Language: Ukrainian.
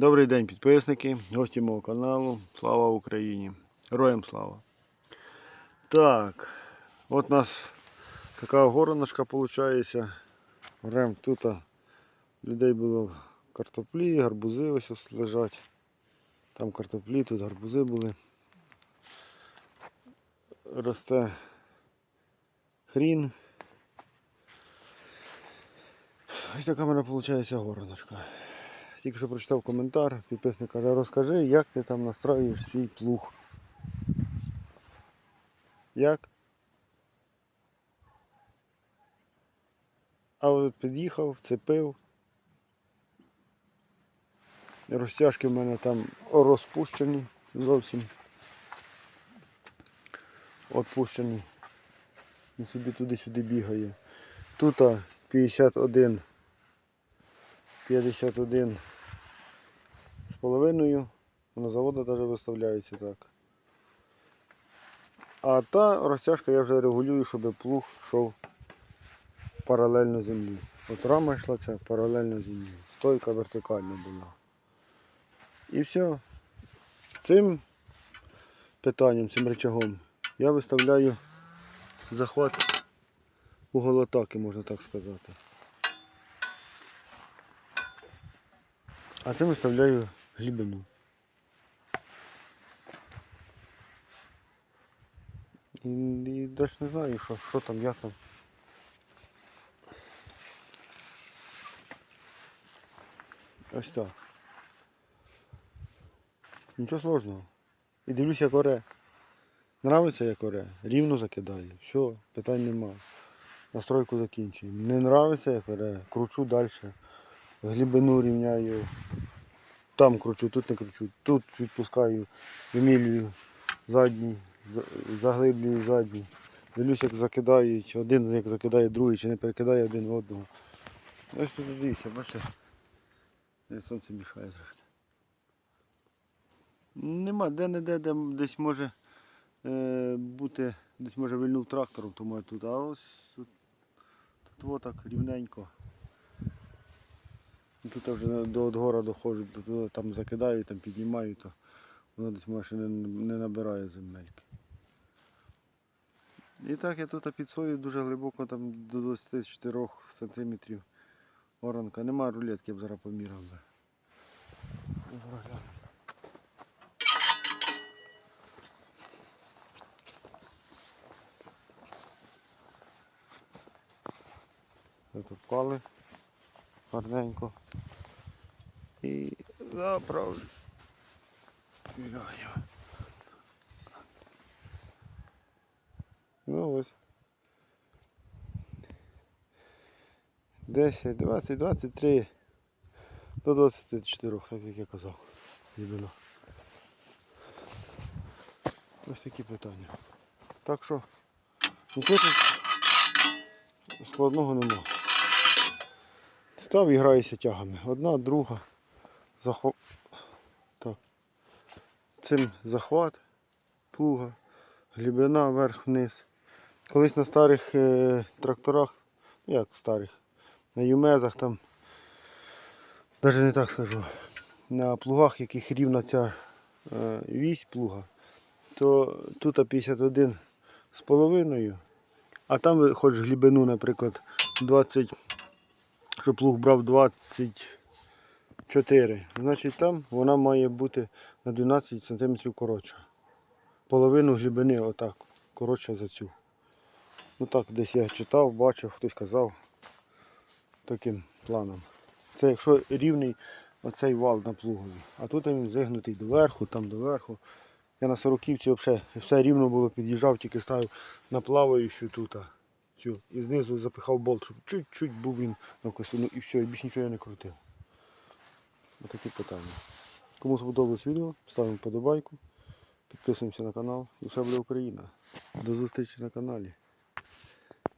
Добрий день, підписники, гості мого каналу. Слава Україні! Героям слава! Так, от у нас така гороночка виходить. Рем тут людей було картоплі, гарбузи ось ось лежать. Там картоплі, тут гарбузи були. Росте хрін. Ось така в мене виходить гороночка. Тільки що прочитав коментар, підписник каже, розкажи, як ти там настраюєш свій плуг. Як? А от під'їхав, вцепив. Розтяжки в мене там розпущені зовсім. Отпущені. Він собі туди-сюди бігає. Тут 51 51 з половиною. На заводу навіть виставляється так. А та розтяжка я вже регулюю, щоб плуг йшов паралельно землі. От рама йшла ця паралельно землі. Стойка вертикальна була. І все. Цим питанням, цим рычагом я виставляю захват угол атаки, можна так сказати. А цим виставляю глибину. І, і навіть не знаю, що, що там, як там. Ось так. Нічого сложного. І дивлюсь, як оре. Нравиться як оре, рівно закидаю. Все, питань нема. Настройку закінчую. Не нравиться як оре, кручу далі. Глибину рівняю. Там кручу, тут не кручу. Тут відпускаю, вимілюю задній, заглиблюю задній. Дивлюсь, як закидають, один як закидає другий, чи не перекидає один в одного. Ось тут дивіться, бачите. Сонце мішає трошки. Нема, де-не-де, де десь може е, бути, десь може вильнув трактором, тому я тут. А ось тут, тут отак рівненько. Тут вже до от гора доходжу, там закидаю, там піднімаю, то воно десь може не, не набирає земельки. І так я тут під сою дуже глибоко, там до 24 см оранка. Нема рулетки, я б зараз поміряв. Затопкали гарненько. І заправлю. Ну ось. 10, 20, 23 до 24, так як я казав. Іменно. Ось такі питання. Так що нічого складного нема. Став і граюся тягами. Одна, друга. Захва... Так. Цим захват плуга, глибина вверх-вниз. Колись на старих е, тракторах, ну як старих, на юмезах там, навіть не так скажу, на плугах, яких рівна ця е, вісь плуга, то тут 51 з половиною, а там хоч глибину, наприклад, 20 щоб плуг брав 24. Значить там вона має бути на 12 см коротша. Половину глибини отак, коротша за цю. Ну так, десь я читав, бачив, хтось казав таким планом. Це якщо рівний оцей вал на плугові. А тут він зигнутий доверху, там доверху. Я на сороківці взагалі все рівно було, під'їжджав, тільки ставив на плаваючу тут. Цю, і знизу запихав болт, щоб чуть-чуть був він на косину і все, і більше нічого я не крутив. Отакі питання. Кому сподобалось відео, ставимо вподобайку, підписуємося на канал. І все буде Україна. До зустрічі на каналі.